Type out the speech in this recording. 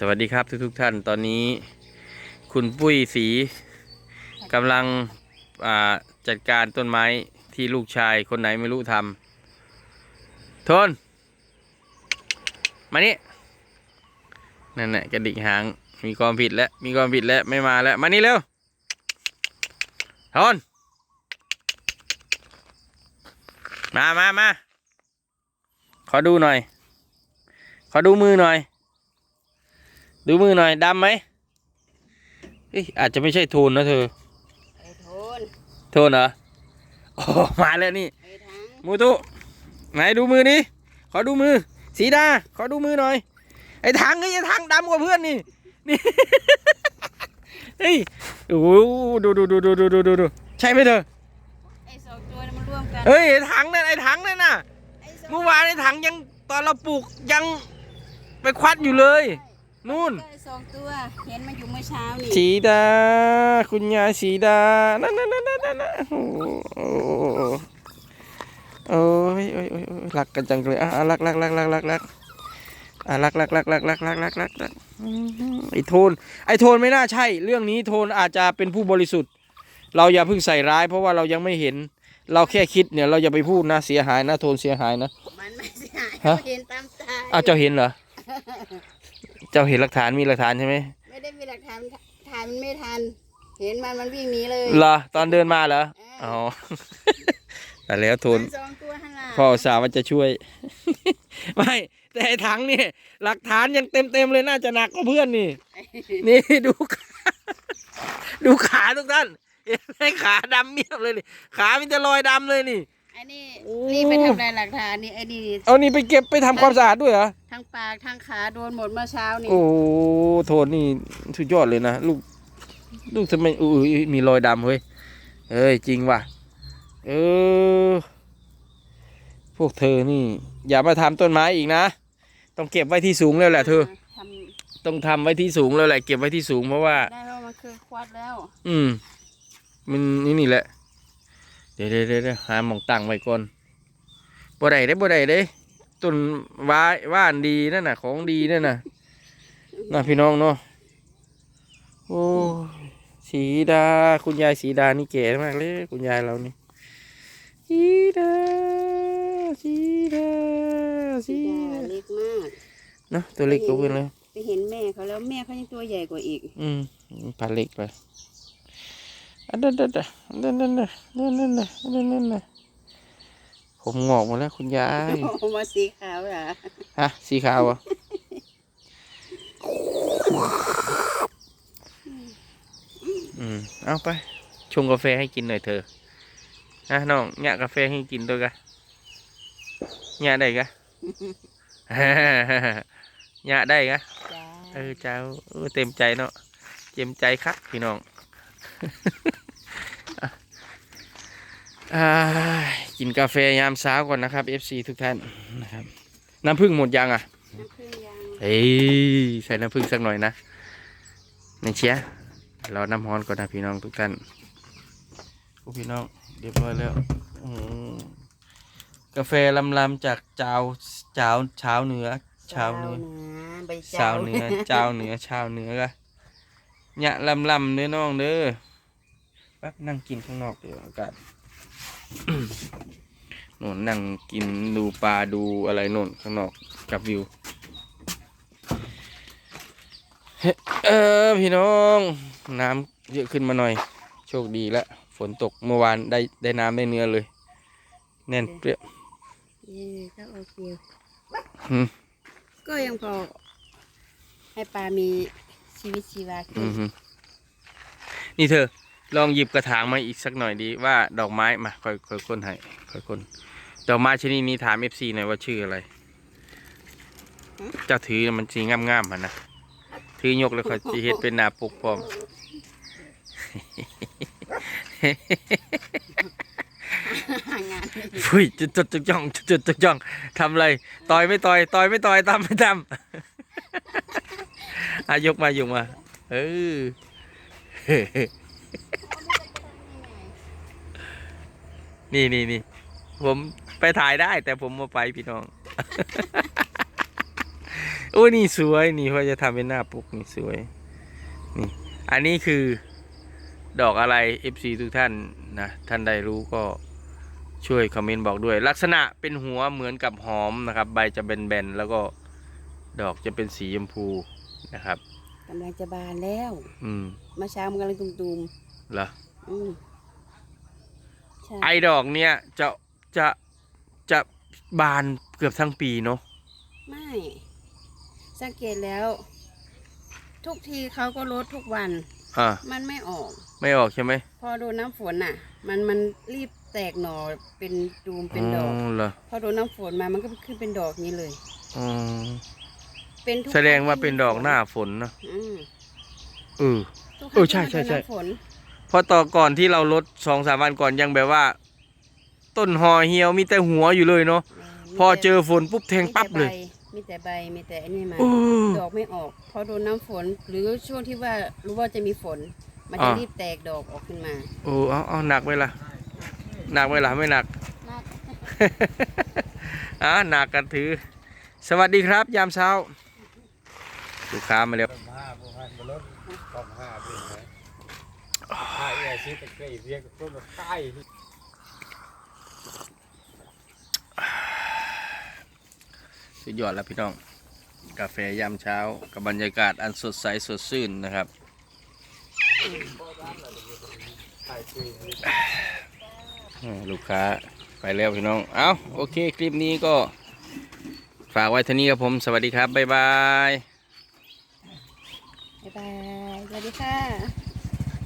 สวัสดีครับทุกทุกท่านตอนนี้ คุณปุ้ยสีกำลังจัดการต้นไม้ที่ลูกชายคนไหนไม่รู้ทำทน มานี่นั่นแหละกระดิกหางมีความผิดแล้ว มีความผิดแล้ว ไม่มาแล้ว มานี่เร็วทน มามามาขอดูหน่อย ขอดูมือหน่อย ดูมือหน่อยดำไหมเอ้ยอาจจะไม่ใช่โทนนะเธอไอ้โทนโทนเหรอโอ้มาแล้วนี่ไอ้ทั้งมูตุไหนดูมือนี้ขอดูมือ สีดา ขอดูมือหน่อย ไอ้ถังไอ้ถังดำกว่าเพื่อนนี่ นี่เฮ้ยโอ้โหดูดูดูดูดูดูดูดูใช่ไหมเธอไอ้สองตัวนั้นมันร่วมกันเฮ้ยไอ้ถังนั่นไอ้ถังนั่นน่ะไอ้สองเมื่อวานไอ้ถังยังตอนเราปลูกยังไปควัดอยู่เลย นู่นไอ้สองตัว เห็นมันอยู่เมื่อเช้านี่สีดา คุณยายสีดา นั่นนั่นนั่นนั่นนั่นโอ้โหโอ้ยโอ้ยโอ้ยโอ้ยรักกันจังเลยอะอะรักรักรักรักรักรักอะรักรักรักรักรักรักรักรักรักอืมไอ้โทน ไอ้โทนไม่น่าใช่ เรื่องนี้โทนอาจจะเป็นผู้บริสุทธิ์ เราอย่าเพิ่งใส่ร้าย เพราะว่าเรายังไม่เห็น เราแค่คิดเนี่ย เราอย่าไปพูดนะเสียหายนะโทนเสียหายนะมันไม่เสียหายฮะเห็นตามตาอ้าวเจ้าเห็นเหรอ เจ้าเห็นหลักฐานมีหลักฐานใช่ไหมไม่ได้มีหลักฐานถ่ายมันไม่ทัน เห็นมันมันวิ่งหนีเลยเหรอตอนเดินมาเหรอเอออ๋อ๋อแต่แล้วโทนมันสองตัวหันหลังพ่ออุตสาห์ว่าจะช่วย ไม่แต่ไอ้ถังนี่หลักฐานยังเต็มเต็มๆเลยน่าจะหนักกว่าเพื่อนนี่ นี่ดูขาดูขาทุกท่านเห็นไหมขาดำเมียบเลยนี่ขามีแต่รอยดำเลยนี่ไอ้นี่โอ้นี่ไปทำลายหลักฐานนี่ไอ้นี่เอานี่ไปเก็บไปทำความสะอาดด้วยเหรอ ทั้งปากทั้งขาโดนหมดเมื่อเช้านี่โอ้โหโทนนี่สุดยอดเลยนะ ลูก ลูกทำไมอุ้ยมีรอยดำเฮ้ยเอ้ยจริงว่ะ เออ พวกเธอนี่ อย่ามาทำต้นไม้อีกนะ ต้องเก็บไว้ที่สูงแล้วแหละเธอทต้องทำไว้ที่สูงแล้วแหละเก็บไว้ที่สูงเพราะว่าำได้เพราะมันเคยควัดแล้ว อืม มันนี่นี่แหละ เดี๋ยวเดี๋ยวเดี๋ยวหาหมองตั้งไว้ก่อนบ่ได้ได้อบ่ได้เด้ต้นว้ายว่านดีนั่นน่ะ ของดีนั่นน่ะน่ะพี่น้องเนาะโอ้ยสีดา คุณยายสีดานี่เก๋มากเลย คุณยายเรานี่สีดาสีดาสีสีดาดาเล็กมากเนาะตัวเล็กกว่าเพื่อนเลยไปเห็นแม่เขาแล้วแม่เขายังตัวใหญ่กว่าอีก อืมพันเล็กไป อันนั้นนั่นนั่นนั่นนั่นนั่นนั่นนั่นนั่นนั่นผมงอกหมดแล้วคุณยายโอ้มาสีขาวเหรอฮะสีขาวอะอืมเอาไปชงกาแฟให้กินหน่อยเถอะฮะน้องเนี่ยกาแฟให้กินด้วยกะเนี่ยได้กะเนี่ยได้กะจ้าเออเจ้าเออเต็มใจเนาะเต็มใจครับพี่น้องอ่า กินกาแฟยามเช้าก่อนนะครับ FC ทุกท่านนะครับ น้ำผึ้งหมดยังอะน้ำผึ้งยางเฮ้ยใส่น้ำผึ้งสักหน่อยนะนี่เชียร์รอน้ำฮ้อนก่อนนะพี่น้องทุกท่านโอ้พี่น้องเรียบร้อยแล้วอืมกาแฟลำลำๆจากเจ้าเจ้าเช้าเหนือเช้าเหนือใบชาวเหนือเจ้าเหนือชาวเหนือกะ เนี่ยลำลำเด้อน้องเด้อแป๊บนั่งกินข้างนอกเดี๋ยวอากาศโน่นนั่งกินดูปลาดูอะไรโน่นข้างนอกกับวิวเฮ้เออพี่น้องน้ำเยอะขึ้นมาหน่อย โชคดีแล้วฝนตกเมื่อวานได้ได้น้ำได้เนื้อเลย แน่นเปรี้ยวเออก็โอเคอืมก็ยังพอให้ปลามี ชีวิตชีวาขึ้อืนมฮึนี่เธอ ลองหยิบกระถางมาอีกสักหน่อยดีว่าดอกไม้มาค่อยค่อยค้นให้ค่อยค้นดอกไม้ชนิดนี้ถามเอฟซีหน่อยว่าชื่ออะไรเจ้าถือมันสีงามๆมันนะถือยกแล้วค่อยจะเฮ็ดเป็นหนาปกพร้อมงานไม่ดีฟุยจุดจุดจุดจ้องจุดจุดจุดจ้องทำอะไรต่อยไม่ต่อยต่อยไม่ต่อยตามไม่ตาม อายกมายกมา เออนี่นี่นี่ผมไปถ่ายได้ แต่ผมมาไปพี่น้อง โอ้ยนี่สวยนี่ว่าจะทำเป็นหน้าปุกนี่สวย นี่ อันนี้คือดอกอะไร FC ทุกท่านนะท่านใดรู้ก็ช่วยคอมเมนต์บอกด้วย ลักษณะเป็นหัวเหมือนกับหอมนะครับ ใบจะแบนๆแล้วก็ดอกจะเป็นสีชมพู นะครับ กำลังจะบานแล้ว อืมเมาเช้ามันกำลังตุมเหรอๆอืมใช่ไอ้ดอกเนี่ยจะจะจะบานเกือบทั้งปีเนาะไม่ สังเกตแล้ว ทุกทีเขาก็ลดทุกวัน อ่ามันไม่ออก ไม่ออกใช่ไหมพอโดนน้ำฝนน่ะ มันมันรีบแตกหน่อเป็นตูมเป็นดอก เหรอพอโดนน้ำฝนมามันก็ขึ้นเป็นดอกนี้เลย อ๋อ เป็นทุกแสดงว่าเป็นดอกหน้าฝนนะอืมเออ ทุกคเอรั้องใช่ ที่ใช่มันโดนใช่น้ำฝนเพราะต่อก่อนที่เราลดสองสามวันก่อนยังแบบว่า ต้นหอเหี่ยวมีแต่หัวอยู่เลยเนาะมีพอแต่เจอฝนปุ๊บแทงปั๊บเลยมีแต่ใบมีแต่อันนี้มาโอ้ดอกไม่ออกพอโดนน้ำฝน หรือช่วงที่ว่ารู้ว่าจะมีฝน มันจะอ่ารีบแตกดอกออกขึ้นมา โอ้เอาเอาหนักไหมล่ะหนักไหมล่ะไม่หนักมากอ่าหนักกันถือ สวัสดีครับ ยามเช้า ลูกค้ามาแล้วห้าพวกห้าบนรถกองห้าเป็นไงห้าเอซิตะเกียบเรียกต้นใต้สุดยอดแล้วพี่น้อง กาแฟยามเช้ากับบรรยากาศอันสดใสสดชื่นนะครับลูกค้าไปแล้วพี่น้อง เอาโอเค คลิปนี้ก็ฝากไว้เท่านี้ครับผม สวัสดีครับ บ๊ายบายายสวัสดีค่ะ